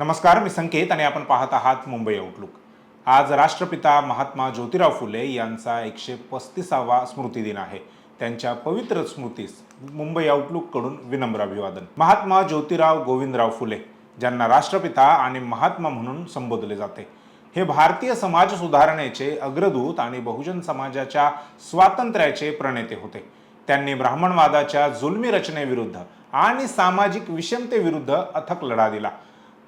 नमस्कार मी संकेत आणि आपण पाहत आहात मुंबई आउटलुक आज राष्ट्रपिता महात्मा ज्योतिराव फुले यांचा एकशे पस्तीसावा स्मृतिदिन आहे. त्यांच्या पवित्र स्मृतीस मुंबई आउटलुककडून विनम्र अभिवादन. महात्मा ज्योतिराव गोविंदराव फुले ज्यांना राष्ट्रपिता आणि महात्मा म्हणून संबोधले जाते हे भारतीय समाज सुधारणेचे अग्रदूत आणि बहुजन समाजाच्या स्वातंत्र्याचे प्रणेते होते. त्यांनी ब्राह्मणवादाच्या जुलमी रचनेविरुद्ध आणि सामाजिक विषमतेविरुद्ध अथक लढा दिला.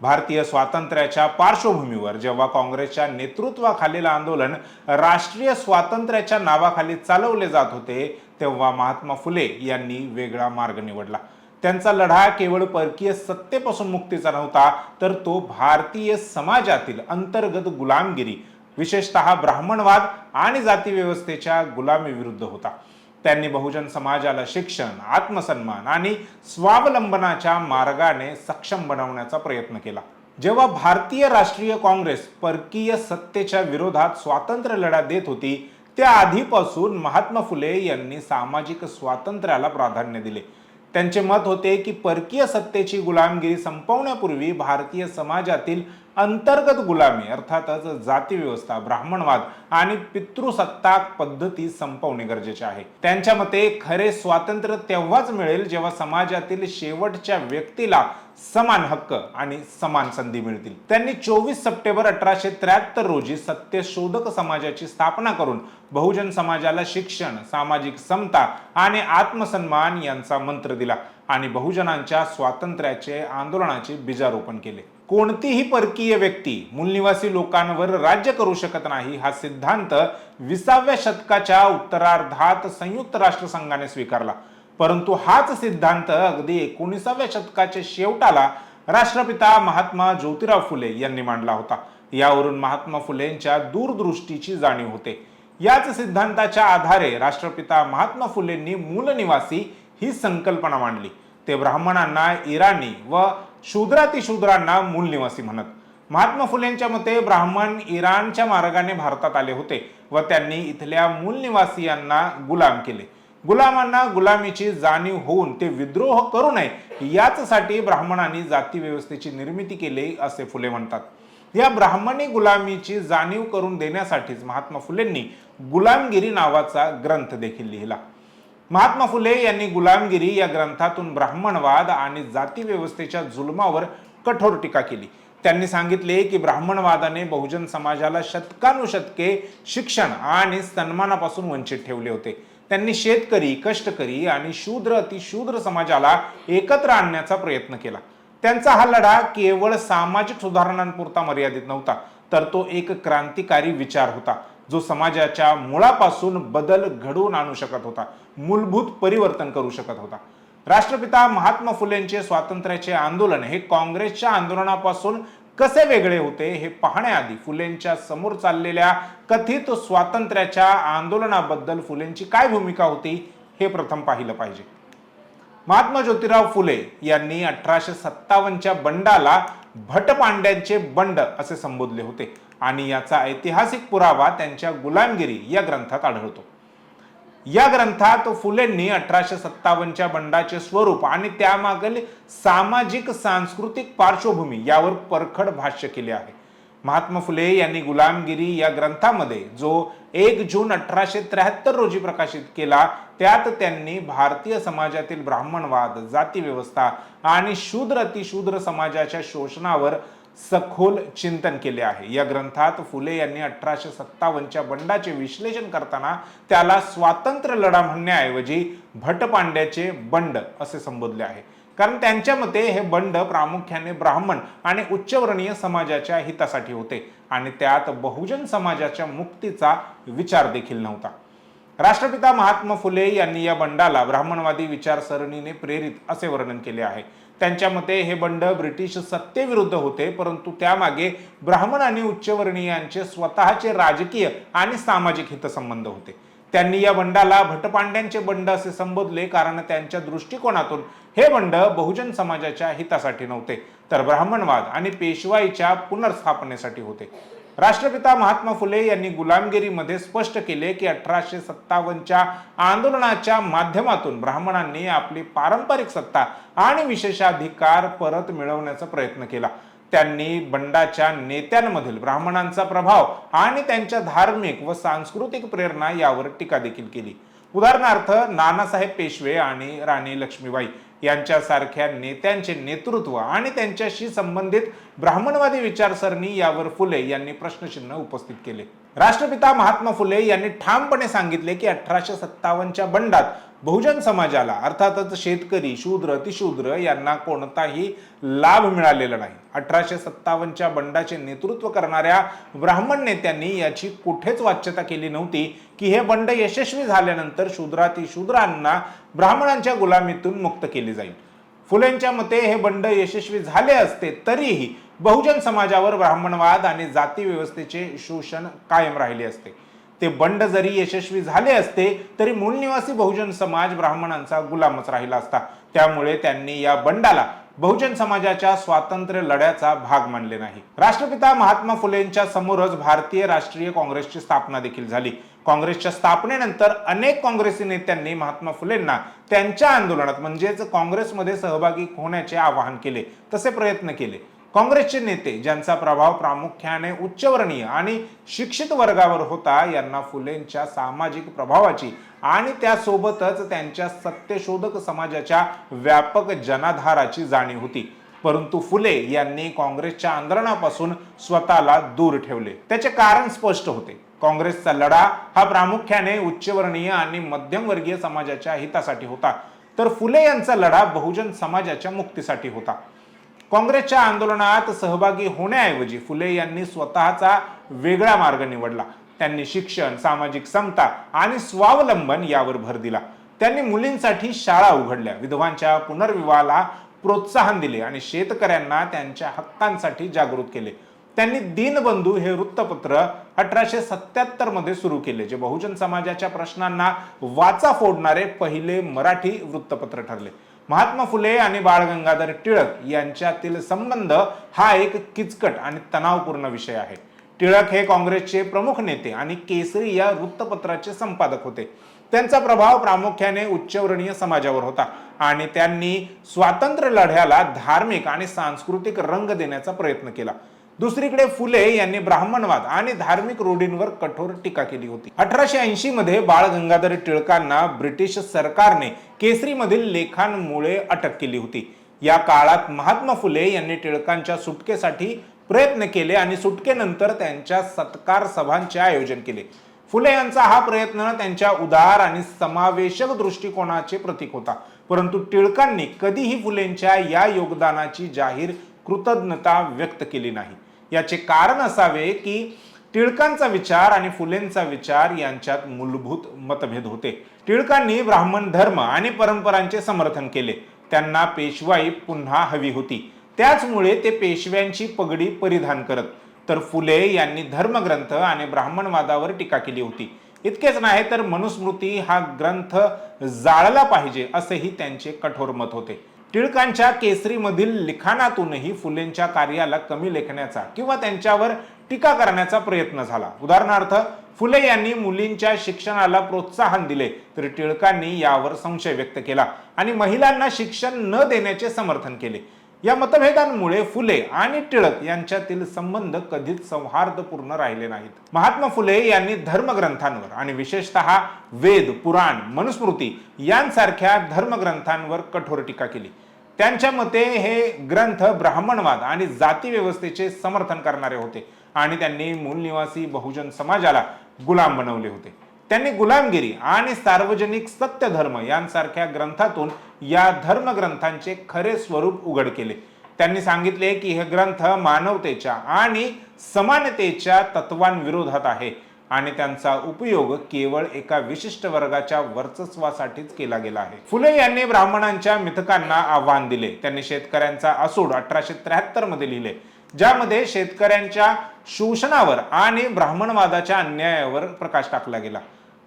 भारतीय स्वातंत्र्याच्या पार्श्वभूमीवर जेव्हा काँग्रेसच्या नेतृत्वाखालील आंदोलन राष्ट्रीय स्वातंत्र्याच्या नावाखाली चालवले जात होते तेव्हा महात्मा फुले यांनी वेगळा मार्ग निवडला. त्यांचा लढा केवळ परकीय सत्तेपासून मुक्तीचा नव्हता तर तो भारतीय समाजातील अंतर्गत गुलामगिरी विशेषतः ब्राह्मणवाद आणि जातीव्यवस्थेच्या गुलामीविरुद्ध होता. त्यांनी बहुजन समाजाला शिक्षण आत्मसन्मान आणि स्वावलंबनाच्या मार्गाने सक्षम बनवण्याचा प्रयत्न केला. जेव्हा भारतीय राष्ट्रीय काँग्रेस परकीय सत्तेच्या विरोधात स्वातंत्र्य लढा देत होती त्या आधीपासून महात्मा फुले यांनी सामाजिक स्वातंत्र्याला प्राधान्य दिले. त्यांचे मत होते की परकीय सत्तेची गुलामगिरी संपवण्यापूर्वी भारतीय समाजातील अंतर्गत गुलामी अर्थातच जाती व्यवस्था ब्राह्मणवाद आणि पितृसत्ताक पद्धती संपवणे गरजेचे आहे. त्यांच्या मते खरे स्वातंत्र्य तेव्हाच मिळेल जेव्हा समाजातील शेवटच्या व्यक्तीला समान हक्क आणि समान संधी मिळतील. त्यांनी चोवीस सप्टेंबर अठराशे त्र्याहत्तर रोजी सत्यशोधक समाजाची स्थापना करून बहुजन समाजाला शिक्षण सामाजिक समता आणि आत्मसन्मान यांचा मंत्र दिला आणि बहुजनांच्या स्वातंत्र्याचे आंदोलनाचे बीजारोपण केले. कोणतीही परकीय व्यक्ती मूलनिवासी लोकांवर राज्य करू शकत नाही हा सिद्धांत विसाव्या शतकाच्या उत्तरार्धात संयुक्त राष्ट्रसंघाने स्वीकारला. परंतु हाच सिद्धांत अगदी एकोणीसाव्या शतकाच्या शेवटाला राष्ट्रपिता महात्मा ज्योतिराव फुले यांनी मांडला होता. यावरून महात्मा फुलेंच्या दूरदृष्टीची जाणीव होते. याच सिद्धांताच्या आधारे राष्ट्रपिता महात्मा फुलेंनी मूलनिवासी ही संकल्पना मांडली. ते ब्राह्मणांना इराणी व शूद्रातिशूद्रांना मूलनिवासी म्हणत. महात्मा फुलेंच्या मते ब्राह्मण इराणच्या मार्गाने भारतात आले होते व त्यांनी इथल्या मूलनिवासियांना गुलाम केले. गुलामांना गुलामीची जाणीव होऊन ते विद्रोह करू नये याचसाठी ब्राह्मणांनी जाती व्यवस्थेची निर्मिती केली असे फुले म्हणतात. या ब्राह्मणी गुलामीची जाणीव करून देण्यासाठीच महात्मा फुलेंनी गुलामगिरी नावाचा ग्रंथ देखील लिहिला. महात्मा फुले यांनी गुलामगिरी या ग्रंथातून ब्राह्मणवाद आणि जाती व्यवस्थेच्या जुलमावर कठोर टीका केली. त्यांनी सांगितले की ब्राह्मणवादाने बहुजन समाजाला शतकानुशतके शिक्षण आणि सन्मानापासून वंचित ठेवले होते. त्यांनी शेतकरी कष्टकरी आणि शूद्र अतिशूद्र समाजाला एकत्र आणण्याचा प्रयत्न केला. त्यांचा हा लढा केवळ सामाजिक सुधारणांपुरता मर्यादित नव्हता तर तो एक क्रांतिकारी विचार होता. जो समाजाच्या मुळापासून बदल घडवून आणू शकत होता मूलभूत परिवर्तन करू शकत होता. राष्ट्रपिता महात्मा फुलेंचे स्वातंत्र्याचे आंदोलन हे काँग्रेसच्या आंदोलनापासून कसे वेगळे होते हे पाहण्याआधी फुलेंच्या समोर चाललेल्या कथित स्वातंत्र्याच्या आंदोलनाबद्दल फुलेंची काय भूमिका होती हे प्रथम पाहिलं पाहिजे. महात्मा ज्योतिराव फुले यांनी अठराशे सत्तावन्नच्या बंडाला भटपांड्यांचे बंड असे संबोधले होते. आणि याचा ऐतिहासिक पुरावा त्यांच्या गुलामगिरी या ग्रंथात आढळतो. या ग्रंथात फुलेंनी अठराशे सत्तावन्नच्या बंडाचे स्वरूप आणि त्यामागील सामाजिक सांस्कृतिक पार्श्वभूमी यावर परखड भाष्य केले आहे. महात्मा फुले यांनी गुलामगिरी या ग्रंथामध्ये जो एक जून अठराशे त्र्याहत्तर रोजी प्रकाशित केला त्यात त्यांनी भारतीय समाजातील ब्राह्मणवाद जाती व्यवस्था आणि शूद्र अतिशूद्र समाजाच्या शोषणावर सखोल चिंतन केले आहे. या ग्रंथात फुले यांनी अठराशे सत्तावन्नच्या बंडाचे विश्लेषण करताना त्याला स्वातंत्र्य लढा म्हणण्याऐवजी भटपांड्याचे बंड असे संबोधले आहे. कारण त्यांच्या मते हे बंड प्रामुख्याने ब्राह्मण आणि उच्चवर्णीय समाजाच्या हितासाठी होते आणि त्यात बहुजन समाजाच्या मुक्तीचा विचार देखील नव्हता. राष्ट्रपिता महात्मा फुले यांनी या बंडाला ब्राह्मणवादी विचारसरणीने प्रेरित असे वर्णन केले आहे. त्यांच्या मते हे बंड ब्रिटिश सत्तेविरुद्ध होते परंतु त्यामागे ब्राह्मण आणि उच्चवर्णीयांचे स्वतःचे राजकीय आणि सामाजिक हितसंबंध होते. त्यांनी या बंडाला भटपांड्यांचे बंड असे संबोधले कारण त्यांच्या दृष्टिकोनातून हे बंड बहुजन समाजाच्या हितासाठी नव्हते तर ब्राह्मणवाद आणि पेशवाईच्या पुनर्स्थापनेसाठी होते. राष्ट्रपिता महात्मा फुले यांनी गुलामगिरीमध्ये स्पष्ट केले की अठराशे सत्तावन्नच्या आंदोलनाच्या माध्यमातून ब्राह्मणांनी आपली पारंपरिक सत्ता आणि विशेषाधिकार परत मिळवण्याचा प्रयत्न केला. त्यांनी बंडाच्या नेत्यांमधील ब्राह्मणांचा प्रभाव आणि त्यांच्या धार्मिक व सांस्कृतिक प्रेरणा यावर टीका देखील केली. उदाहरणार्थ नानासाहेब पेशवे आणि राणी लक्ष्मीबाई यांच्यासारख्या नेत्यांचे नेतृत्व आणि त्यांच्याशी संबंधित ब्राह्मणवादी विचारसरणी यावर फुले यांनी प्रश्नचिन्ह उपस्थित केले. राष्ट्रपिता महात्मा फुले यांनी ठामपणे सांगितले की अठराशे सत्तावन्नच्या बंडात बहुजन समाजाला अर्थातच शेतकरी शूद्र अतिशूद्र यांना कोणताही लाभ मिळालेला नाही. अठराशे सत्तावन्नच्या बंडाचे नेतृत्व करणाऱ्या ब्राह्मण नेत्यांनी याची कुठेच वाच्यता केली नव्हती की हे बंड यशस्वी झाल्यानंतर शूद्रातिशूद्रांना ब्राह्मणांच्या गुलामीतून मुक्त केले जाईल. फुलेंच्या मते हे बंड यशस्वी झाले असते तरीही बहुजन समाजावर ब्राह्मणवाद आणि जाती व्यवस्थेचे शोषण कायम राहिले असते. ते बंड जरी यशस्वी झाले असते तरी मूळ निवासी बहुजन समाज ब्राह्मणांचा गुलामच राहिला असता. त्यामुळे त्यांनी या बंडाला बहुजन समाजाच्या स्वातंत्र्य लढ्याचा भाग मानले नाही. राष्ट्रपिता महात्मा फुलेंच्या समोरच भारतीय राष्ट्रीय काँग्रेसची स्थापना देखील झाली. काँग्रेसच्या स्थापनेनंतर अनेक काँग्रेसी नेत्यांनी महात्मा फुलेंना त्यांच्या आंदोलनात म्हणजेच काँग्रेसमध्ये सहभागी होण्याचे आवाहन केले. तसे प्रयत्न केले. काँग्रेसचे नेते ज्यांचा प्रभाव प्रामुख्याने उच्चवर्णीय आणि शिक्षित वर्गावर होता यांना फुलेंच्या सामाजिक प्रभावाची आणि त्यासोबतच त्यांच्या सत्यशोधक समाजाच्या व्यापक जनाधाराची जाणीव होती. परंतु फुले यांनी काँग्रेसच्या आंदोलनापासून स्वतःला दूर ठेवले. त्याचे कारण स्पष्ट होते. काँग्रेसचा लढा हा प्रामुख्याने उच्चवर्णीय आणि मध्यमवर्गीय समाजाच्या हितासाठी होता. तर फुले यांचा लढा बहुजन समाजाच्या मुक्तीसाठी होता. काँग्रेसच्या आंदोलनात सहभागी होण्याऐवजी फुले यांनी स्वतःचा वेगळा मार्ग निवडला. त्यांनी शिक्षण सामाजिक समता आणि स्वावलंबन यावर भर दिला. त्यांनी मुलींसाठी शाळा उघडल्या. विधवांच्या पुनर्विवाहाला प्रोत्साहन दिले आणि शेतकऱ्यांना त्यांच्या हक्कांसाठी जागृत केले. त्यांनी दीनबंधू हे वृत्तपत्र अठराशे सत्याहत्तरमध्ये सुरू केले जे बहुजन समाजाच्या प्रश्नांना वाचा फोडणारे पहिले मराठी वृत्तपत्र ठरले. महात्मा फुले आणि बाळ गंगाधर टिळक यांच्यातील संबंध हा एक किचकट आणि तणावपूर्ण विषय आहे. टिळक हे काँग्रेसचे प्रमुख नेते आणि केसरी या वृत्तपत्राचे संपादक होते. त्यांचा प्रभाव प्रामुख्याने उच्चवर्णीय समाजावर होता आणि त्यांनी स्वातंत्र्य लढ्याला धार्मिक आणि सांस्कृतिक रंग देण्याचा प्रयत्न केला. दुसरीकडे फुले यांनी ब्राह्मणवाद आणि धार्मिक रूढींवर कठोर टीका केली होती. अठराशे ऐंशी मध्ये बाळ गंगाधर टिळकांना ब्रिटिश सरकारने केसरीमधील लेखांमुळे अटक केली होती. या काळात महात्मा फुले यांनी टिळकांच्या सुटकेसाठी प्रयत्न केले आणि सुटकेनंतर त्यांच्या सत्कार सभांचे आयोजन केले. फुले यांचा हा प्रयत्न त्यांच्या उदार आणि समावेशक दृष्टिकोनाचे प्रतीक होता. परंतु टिळकांनी कधीही फुलेंच्या या योगदानाची जाहीर कृतज्ञता व्यक्त केली नाही. याचे कारण असावे की टिळकांचा विचार आणि फुलेंचा विचार यांच्यात मूलभूत मतभेद होते. टिळकांनी ब्राह्मण धर्म आणि परंपरांचे समर्थन केले. त्यांना पेशवाई पुन्हा हवी होती. त्याचमुळे ते पेशव्यांची पगडी परिधान करत तर फुले यांनी धर्मग्रंथ आणि ब्राह्मणवादावर टीका केली होती. इतकेच नाही तर मनुस्मृती हा ग्रंथ जाळला पाहिजे असेही त्यांचे कठोर मत होते. टिळकांच्या केसरीमधील लिखाणातूनही फुलेंच्या कार्याला कमी लेखण्याचा किंवा त्यांच्यावर टीका करण्याचा प्रयत्न झाला. उदाहरणार्थ फुले यांनी मुलींच्या शिक्षणाला प्रोत्साहन दिले तर टिळकांनी यावर संशय व्यक्त केला आणि महिलांना शिक्षण न देण्याचे समर्थन केले. या मतभेदांमुळे फुले आणि टिळक यांच्यातील संबंध कधीच सौहार्दपूर्ण राहिले नाहीत. महात्मा फुले यांनी धर्मग्रंथांवर आणि विशेषतः वेद पुराण मनुस्मृती यांसारख्या धर्मग्रंथांवर कठोर टीका केली. त्यांच्या मते हे ग्रंथ ब्राह्मणवाद आणि जाती व्यवस्थेचे समर्थन करणारे होते आणि त्यांनी मूल निवासी बहुजन समाजाला गुलाम बनवले होते. त्यांनी गुलामगिरी आणि सार्वजनिक सत्य धर्म यांसारख्या ग्रंथातून या धर्मग्रंथांचे खरे स्वरूप उघड केले. त्यांनी सांगितले की हे ग्रंथ मानवतेच्या आणि समानतेच्या तत्वांविरोधात आहे आणि त्यांचा उपयोग केवळ एका विशिष्ट वर्गाच्या वर्चस्वासाठीच केला गेला आहे. फुले यांनी ब्राह्मणांच्या मिथकांना आव्हान दिले. त्यांनी शेतकऱ्यांचा असूड अठराशे त्र्याहत्तरमध्ये लिहिले. ज्यामध्ये शेतकऱ्यांच्या शोषणावर आणि ब्राह्मणवादाच्या अन्यायावर प्रकाश टाकला गेला.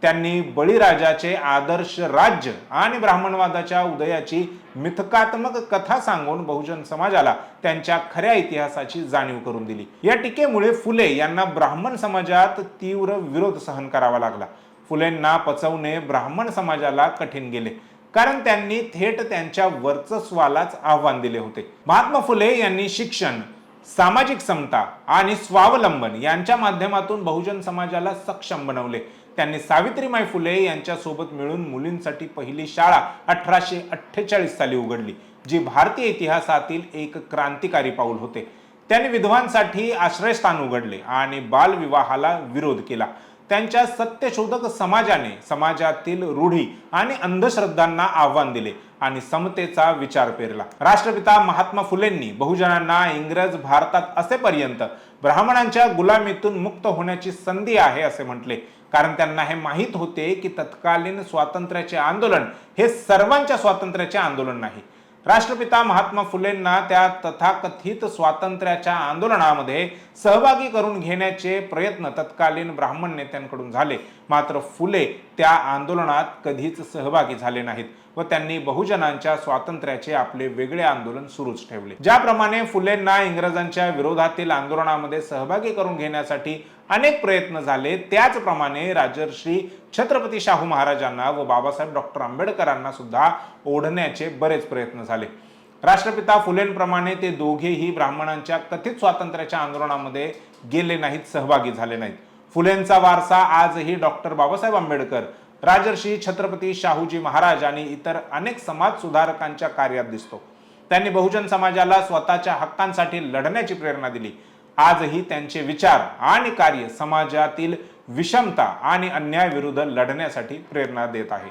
त्यांनी बळीराजाचे आदर्श राज्य आणि ब्राह्मणवादाच्या उदयाची मिथकात्मक कथा सांगून बहुजन समाजाला त्यांच्या खऱ्या इतिहासाची जाणीव करून दिली. या टीकेमुळे फुले यांना ब्राह्मण समाजात तीव्र विरोध सहन करावा लागला. फुलेंना पचवणे ब्राह्मण समाजाला कठीण गेले कारण त्यांनी थेट त्यांच्या वर्चस्वालाच आव्हान दिले होते. महात्मा फुले यांनी शिक्षण सामाजिक समता आणि स्वावलंबन यांच्या माध्यमातून बहुजन समाजाला सक्षम बनवले. त्यांनी सावित्रीमाई फुले यांच्यासोबत मिळून मुलींसाठी पहिली शाळा अठराशे अठ्ठेचाळीस साली उघडली जी भारतीय इतिहासातील एक क्रांतिकारी पाऊल होते. त्यांनी विधवांसाठी आश्रयस्थान उघडले आणि बालविवाहाला विरोध केला. त्यांच्या सत्यशोधक समाजाने समाजातील रूढी आणि अंधश्रद्धांना आव्हान दिले. आणि समतेचा विचार पेरला. राष्ट्रपिता महात्मा फुलेंनी बहुजनांना इंग्रज भारतात असेपर्यंत ब्राह्मणांच्या गुलामीतून मुक्त होण्याची संधी आहे असे म्हटले. कारण त्यांना हे माहीत होते की तत्कालीन स्वातंत्र्याचे आंदोलन हे सर्वांच्या स्वातंत्र्याचे आंदोलन नाही. राष्ट्रपिता महात्मा फुलेंना त्या तथाकथित स्वातंत्र्याच्या आंदोलनामध्ये सहभागी करून घेण्याचे प्रयत्न तत्कालीन ब्राह्मण नेत्यांकडून झाले. मात्र फुले त्या आंदोलनात कधीच सहभागी झाले नाहीत. व त्यांनी बहुजनांच्या स्वातंत्र्याचे आपले वेगळे आंदोलन सुरूच ठेवले. ज्याप्रमाणे फुलेंना इंग्रजांच्या विरोधातील आंदोलनामध्ये सहभागी करून घेण्यासाठी अनेक प्रयत्न झाले त्याचप्रमाणे राजर्षी छत्रपती शाहू महाराजांना व बाबासाहेब डॉक्टर आंबेडकरांना सुद्धा ओढण्याचे बरेच प्रयत्न झाले. राष्ट्रपिता फुलेंप्रमाणे ते दोघेही ब्राह्मणांच्या कथित स्वातंत्र्याच्या आंदोलनामध्ये गेले नाहीत सहभागी झाले नाहीत. फुलेंचा वारसा आजही डॉक्टर बाबासाहेब आंबेडकर राजर्षी छत्रपती शाहूजी महाराज आणि इतर अनेक समाज सुधारकांच्या कार्यात दिसतो. त्यांनी बहुजन समाजाला स्वतःच्या हक्कांसाठी लढण्याची प्रेरणा दिली. आजही त्यांचे विचार आणि कार्य समाजातील विषमता आणि अन्यायाविरुद्ध लढण्यासाठी प्रेरणा देत आहे.